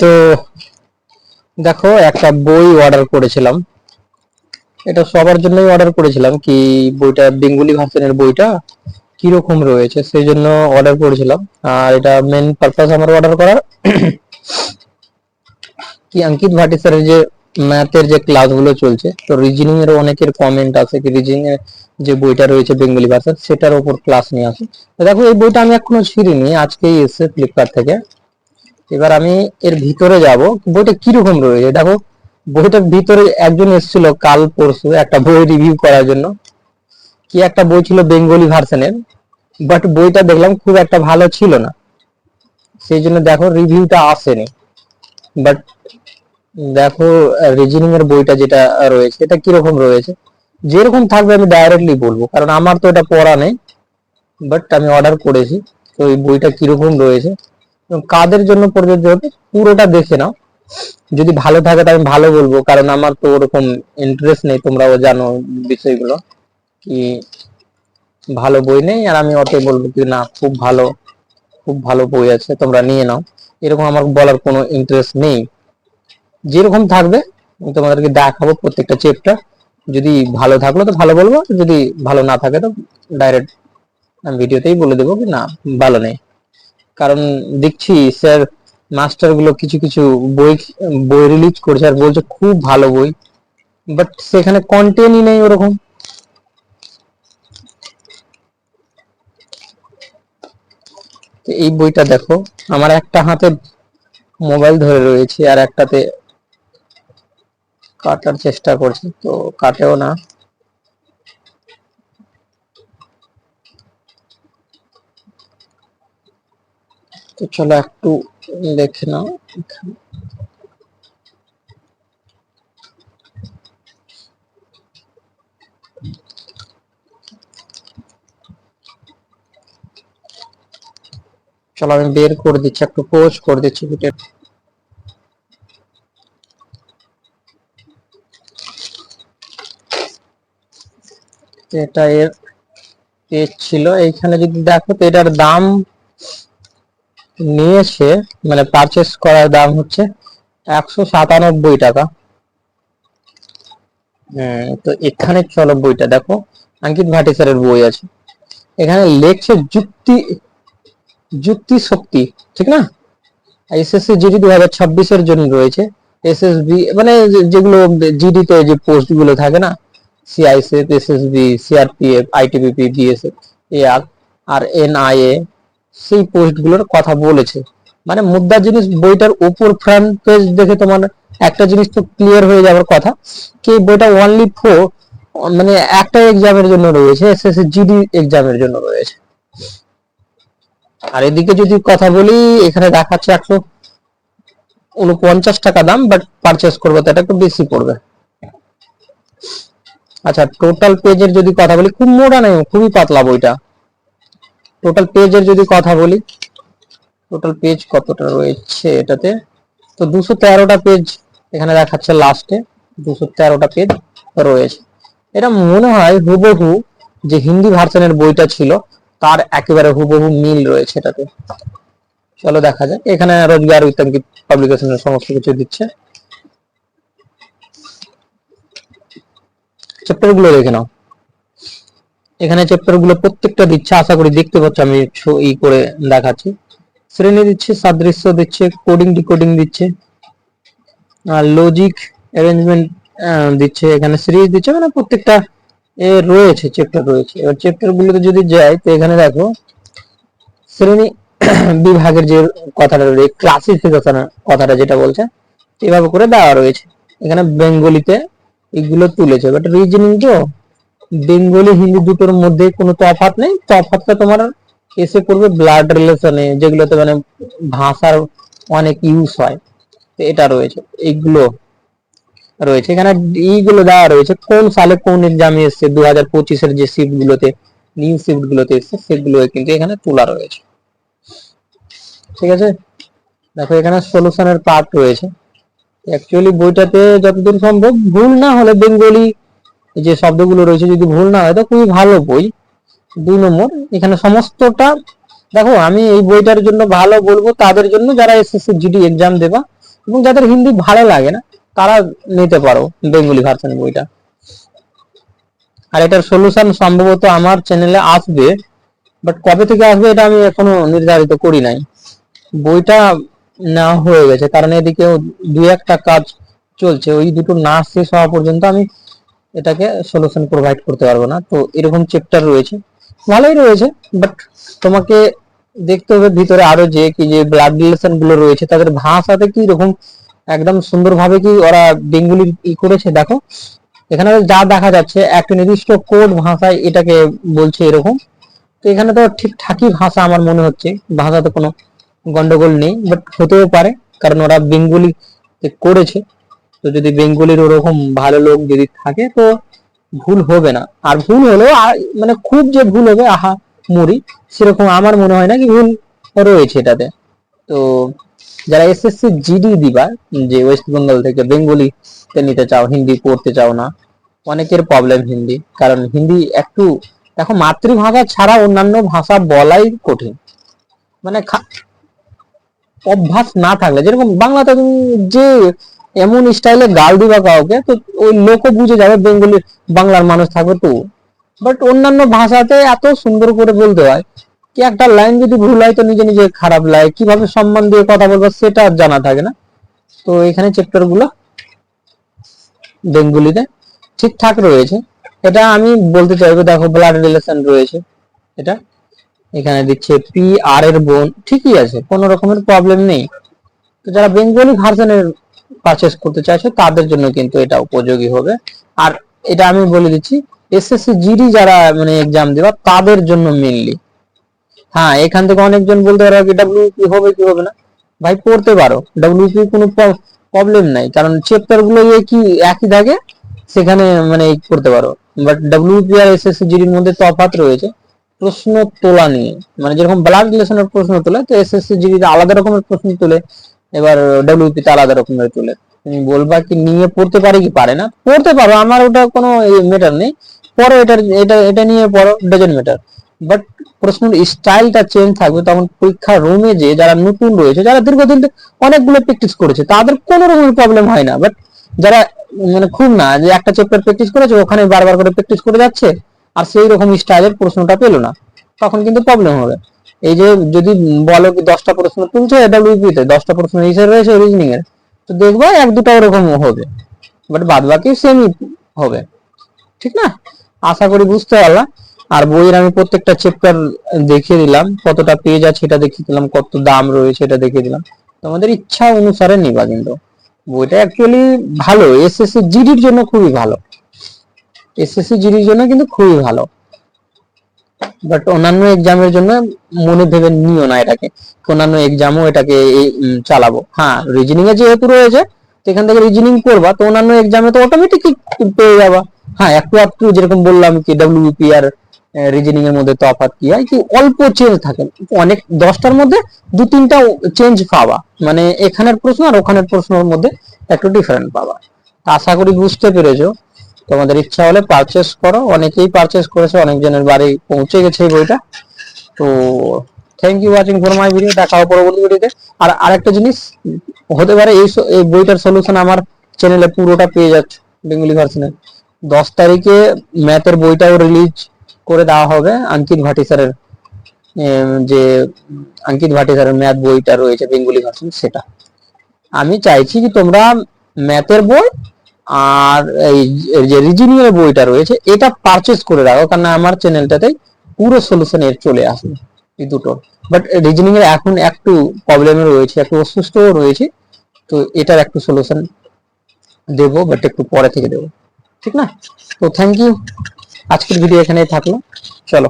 তো দেখো, একটা বই অর্ডার করেছিলাম। এটা সবার জন্যই অর্ডার করেছিলাম কি বইটা বেঙ্গলি ভার্সনের বইটা কীরকম রয়েছে, সেই জন্য অর্ডার করেছিলাম। আর এটা মেন পারপাস আমার অর্ডার করার। কি অঙ্কিত ভাটি স্যারের যে ম্যাথের যে ক্লাসগুলো চলছে, তো রিজনিং এর অনেকের কমেন্ট আছে কি রিজনিং এর যে বইটা রয়েছে বেঙ্গলি ভাষার সেটার উপর ক্লাস নিয়ে আসে। দেখো, এই বইটা আমি এখনও ছিঁড়িনি, আজকেই এসেছে ফ্লিপকার্ট থেকে। এবার আমি এর ভিতরে যাব। বইটা কীরকম রয়েছে? দেখো বইটার ভিতরে একজন এসেছিল কাল পরশু, একটা বই রিভিউ করার জন্য। কি একটা বই ছিল বেঙ্গলি ভার্সনের বাট বইটা দেখলাম খুব একটা ভালো ছিল না। সেই জন্য দেখো রিভিউটা আসেনি। বাট দেখো রিজনিং এর বইটা যেটা রয়েছে, এটা কীরকম রয়েছে? যেরকম থাকবে আমি ডাইরেক্টলি বলব, কারণ আমার তো এটা পড়া নেই বাট আমি অর্ডার করেছি। তো এই বইটা কীরকম রয়েছে? কাদের জন্য প্রযোজ্য হবে পুরোটা দেখে নাও। যদি ভালো থাকে তো আমি ভালো বলব, কারণ আমার তো ওরকম ইন্টারেস্ট নেই, তোমরাও জানো বিষয়গুলো, কি ভালো বই নেই, আর আমি অত বলব কি না, খুব ভালো খুব ভালো বই আছে, তোমরা নিয়ে নাও। এরকম আমার বলার কোনো ইন্টারেস্ট নেই। যেরকম থাকবে তোমাদেরকে দেখাবো প্রত্যেকটা চ্যাপ্টার যদি ভালো থাকল তো ভালো বলব যদি ভালো না থাকে তো ডাইরেক্ট আমি ভিডিওতেই বলে দেবো কি না, ভালো নেই। কারণ দেখছি স্যার মাস্টারগুলো কিছু কিছু বই বই রিলিজ করছে আর বলছে খুব ভালো বই বাট সেখানে কন্টেন্টই নেই ওরকম। এই বইটা দেখো, আমার একটা হাতে মোবাইল ধরে রয়েছে আর একটাতে কাটার চেষ্টা করছি, তো কাটেও না। তো চলো একটু দেখে নাও। চলো আমি বের করে দিচ্ছি, একটু পোস্ট করে দিচ্ছি ভিডিও এটা এর পেজ ছিল, এইখানে যদি দেখো তো এটার দাম নিয়েছে মানে পারচেস করার দাম হচ্ছে একশো সাতানব্বই টাকা। হম তো এখানে চলো বইটা দেখো। অঙ্কিত ভাটি স্যারের বই আছে। এখানে লেখছে যুক্তি যুক্তি শক্তি, ঠিক না? এসএসসি জিডি দু হাজার ছাব্বিশের জন্য রয়েছে। এসএসবি মানে যেগুলো জিডি তে যে পোস্টগুলো থাকে না? CISF SSB CRPF ITBP BSF AR আর এনআইএ সেই পোস্টগুলোর কথা বলেছে। মানে মুদ্রা জিনিস, বইটার উপর ফ্রন্ট পেজ দেখে তোমার একটা জিনিস তো ক্লিয়ার হয়ে যাওয়ার কথা। কি বইটা অনলি ফর মানে একটা এক্সামের জন্য রয়েছে এসএসসি জিডি এক্সামের জন্য রয়েছে। আর এদিকে যদি কথা বলি, এখানে দেখাচ্ছে একশো উনপঞ্চাশ টাকা দাম বাট পারচেস করব তো এটা একটু বেশি পড়বে। আচ্ছা টোটাল পেজের যদি কথা বলি, খুব মোটা নেই খুবই পাতলা বইটা। টোটাল পেজের যদি কথা বলি টোটাল পেজ কতটা রয়েছে এটাতে? তো দুশো তেরোটা পেজ এখানে দেখাচ্ছে লাস্টে দুশো তেরোটা পেজ রয়েছে। এটা মনে হয় হুবহু যে হিন্দি ভার্সনের বইটা ছিল, তার একেবারে হুবহু মিল রয়েছে এটাতে। চলো দেখা যাক। এখানে রোজগার উইতাঙ্কি পাবলিকেশনের সমস্ত কিছু দিচ্ছে। চ্যাপ্টারগুলো দেখে নাও। এখানে চ্যাপ্টারগুলো প্রত্যেকটা দিচ্ছে, আশা করি দেখতে পাচ্ছ, আমি ই করে দেখাচ্ছি। শ্রেণি দিচ্ছে, সাদৃশ্য দিচ্ছে কোডিং ডিকোডিং দিচ্ছে, আর লজিক অ্যারেঞ্জমেন্ট দিচ্ছে, এখানে সিরিজ দিচ্ছে মানে প্রত্যেকটা রয়েছে চ্যাপ্টার রয়েছে। এবার চ্যাপ্টার গুলোতে যদি যাই, তো এখানে দেখো, শ্রেণি বিভাগের যে কথাটা রয়েছে ক্লাসিফিকেশন কথাটা যেটা বলছে এভাবে করে দেওয়া রয়েছে। এখানে বেঙ্গলিতে এগুলো তুলেছে বাট রিজনিং তো বেঙ্গলি, হিন্দি দুটোর মধ্যে কোনো তফাৎ নেই। তফাৎটা তোমার এসে পড়বে ব্লাড রিলেশনে যেগুলোতে মানে ভাষার অনেক ইউজ হয়। তো এটা রয়েছে এইগুলো রয়েছে। এখানে এইগুলো দেওয়া রয়েছে, কোন সালে কোন এক্সামে এসছে দু হাজার পঁচিশের যে শিফট গুলোতে নিউ শিফট গুলোতে এসছে, সেগুলো কিন্তু এখানে তোলা রয়েছে। ঠিক আছে? দেখো, এখানে সলিউশনের পার্ট রয়েছে। অ্যাকচুয়ালি বইটাতে যতদূর সম্ভব, ভুল না হলে বেঙ্গলি যে শব্দগুলো রয়েছে যদি ভুল না হয়, তো খুবই ভালো বই। দুই নম্বর, এখানে সমস্তটা, দেখো, আমি এই বইটার জন্য ভালো বলব তাদের জন্য যারা এসএসসি জিডি এক্সাম দেবা এবং যাদের হিন্দি ভালো লাগে না, তারা নিতে পারো বেঙ্গলি ভার্সন বইটা। আর এটার সলিউশন সম্ভবত আমার চ্যানেলে আসবে বাট কবে থেকে আসবে এটা আমি এখনও নির্ধারিত করি নাই। বইটা না হয়ে গেছে, কারণ এদিকে দুই একটা কাজ চলছে, ওই দুটো না শেষ হওয়া পর্যন্ত আমি এটাকে সলিউশন প্রোভাইড করতে পারব না। তো এরকম চ্যাপ্টার রয়েছে। ভালোই রয়েছে বাট তোমাকে দেখতে হবে ভিতরে আরও যে কি যে ব্লাড রিলেশনগুলো রয়েছে, তাদের ভাষাতে কি রকম একদম সুন্দরভাবে কি ওরা বেঙ্গলি ই করেছে, দেখো। এখানে যা দেখা যাচ্ছে একটা নির্দিষ্ট কোড ভাষায় এটাকে বলছে এরকম। তো এখানে তো ঠিকঠাকই ভাষা আমার মনে হচ্ছে, ভাষাতে কোনো গন্ডগোল নেই বাট হতেও পারে, কারণ ওরা বেঙ্গলি করেছে। তো যদি বেঙ্গলির ওরকম ভালো লোক যদি থাকে, তো ভুল হবে না। আর ভুল হলেও মানে খুব যে ভুল হবে, আহা, মুড়ি, সেরকম আমার মনে হয় না কি ভুল রয়েছে এটাতে। তো যারা এসএসসি জিডি দিবা, যে ওয়েস্ট বেঙ্গল থেকে বেঙ্গলি নিতে চাও, হিন্দি পড়তে চাও না, অনেকের প্রবলেম হিন্দি। কারণ হিন্দি একটু, দেখো, মাতৃভাষা ছাড়া অন্যান্য ভাষা বলাই কঠিন। মানে অভ্যাস না থাকলে, যেরকম বাংলাতে তুমি যে এমন স্টাইলে গাল দিবা কাউকে, তো ওই লোকও বুঝে যাবে বেঙ্গলি বাংলার মানুষ থাকবে তো। বাট অন্যান্য ভাষাতে এত সুন্দর করে বলতে হয় কি একটা লাইন যদি ভুল হয় তো নিজে নিজে খারাপ লাগে, কীভাবে সম্মান দিয়ে কথা বলব সেটা জানা থাকে না। তো এখানে চ্যাপ্টারগুলো বেঙ্গলিতে ঠিকঠাক রয়েছে। এটা আমি বলতে চাইব, দেখো ব্লাড রিলেশন রয়েছে। এটা এখানে দিচ্ছে পি আর এর বোন, ঠিকই আছে, কোনো রকমের প্রবলেম নেই। তো যারা বেঙ্গলি ভার্সনের পারচেস করতে চাইছে, তাদের জন্য কিন্তু এটা উপযোগী হবে। আর এটা আমি বলে দিচ্ছি এসএসসি জিডি যারা মানে এক্সাম দেবা, তাদের জন্য মেনলি হ্যাঁ এখান থেকে অনেকজন বলতে পারো কি ডাব্লিউপি হবে কি হবে না। ভাই, পড়তে পারো। ডাব্লিউপি কোনো প্রবলেম নাই, কারণ চ্যাপ্টারগুলো কি একই থাকে, সেখানে মানে করতে পারো। বাট ডাব্লিউপি আর এসএসসি জিডির মধ্যে তফাৎ রয়েছে, প্রশ্ন তোলা নিয়ে। মানে যেরকম ব্লাড রিলেশনের প্রশ্ন তোলে, তো এসএসসি জিডিতে আলাদা রকমের প্রশ্ন তোলে এবার ডাব্লিউপি তে আলাদা রকমের তোলে তুমি বলবা কি নিয়ে পড়তে পারে কি? পারে না। পড়তে পারো, আমার ওটা কোনো মেটার নেই। পরে এটা এটা এটা নিয়ে পড়ো ডাজেন্ট ম্যাটার বাট প্রশ্নের স্টাইলটা চেঞ্জ থাকবে তখন পরীক্ষার রুমে যে যারা নতুন রয়েছে, যারা দীর্ঘদিন অনেকগুলো প্র্যাকটিস করেছে, তাদের কোনো রকমের প্রবলেম হয় না। বাট যারা মানে খুব না, যে একটা চ্যাপ্টার প্র্যাকটিস করেছে, ওখানে বারবার করে প্র্যাকটিস করে যাচ্ছে, আর সেই রকম স্টাইলের প্রশ্নটা পেল না। তখন কিন্তু প্রবলেম হবে। এই যে যদি বলো কি দশটা প্রশ্ন, তুলছে ডাব্লিউপি তে, দশটা প্রশ্ন হিসেবে রয়েছে রিজনিং এর। তো দেখব এক দুটা ওরকম হবে। বাট বাদ বাকি সেমই হবে। ঠিক না? আশা করি বুঝতে পারলাম আর বইয়ের আমি প্রত্যেকটা চ্যাপ্টার দেখিয়ে দিলাম। কতটা পেজ আছে এটা দেখিয়ে দিলাম। কত দাম রয়েছে এটা দেখিয়ে দিলাম। তোমাদের ইচ্ছা অনুসারে নিবা কিন্তু। বইটা অ্যাকচুয়ালি ভালো। এসএসসি জিডির জন্য খুবই ভালো। এসএসসি জিডির জন্য কিন্তু খুবই ভালো। বাট অন্যান্য এক্সামের জন্য মনে ভেবে নিও না এটাকে। অন্যান্য এক্সামও এটাকে চালাবো। হ্যাঁ রিজনিং এ যেহেতু রয়েছে, তো এখান থেকে রিজনিং করবা, তো অন্যান্য এক্সামে তো অটোমেটিক পেয়ে যাবা। হ্যাঁ একটু একটু যেরকম বললাম কি ডাব্লিউপি আর রিজনিং এর মধ্যে তফাৎ কি হয় কি অল্প চেঞ্জ থাকে। অনেক, দশটার মধ্যে দু তিনটা চেঞ্জ পাবা। মানে এখানের প্রশ্ন আর ওখানের প্রশ্নের মধ্যে একটু ডিফারেন্ট পাবা। আশা করি বুঝতে পেরেছ। তোমাদের ইচ্ছা হলে পারচেস করো। অনেকেই পারচেস করেছে, অনেকজনের বাড়ি পৌঁছে গেছে এই বইটা। তো thank you watching for my video দেখা হবে পরবর্তী ভিডিওতে। আর আরেকটা জিনিস, হতে পারে এই এই বইটার সলিউশন আমার চ্যানেলে পুরোটা পেয়ে যাচ্ছে বেঙ্গলি ভার্সনে দশ তারিখে ম্যাথের বইটাও রিলিজ করে দেওয়া হবে, অঙ্কিত ভাটি স্যারের যে অঙ্কিত ভাটি স্যারের ম্যাথ বইটা রয়েছে বেঙ্গলি ভার্সন সেটা। আমি চাইছি কি তোমরা ম্যাথের বই আর এই যে রিজনিং এর বইটা রয়েছে, এটা পারচেস করে রাখো কারণ আমার চ্যানেলটাতে পুরো সলিউশন এর চলে আসবে এই দুটো। বাট রিজনিং এর এখন একটু প্রবলেম রয়েছে, একটু অসুস্থ রয়েছে, তো এটার একটু সলিউশন দেবো বাট একটু পরে থেকে দেবো। ঠিক না? তো থ্যাংক ইউ আজকের ভিডিও এখানেই থাকল। চলো।